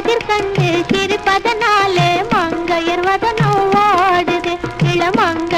கதிர்கண்டு சிரிப்பதனாலே மங்கையர்வதனும் ஓடுது இளமங்க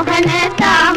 மோகனதா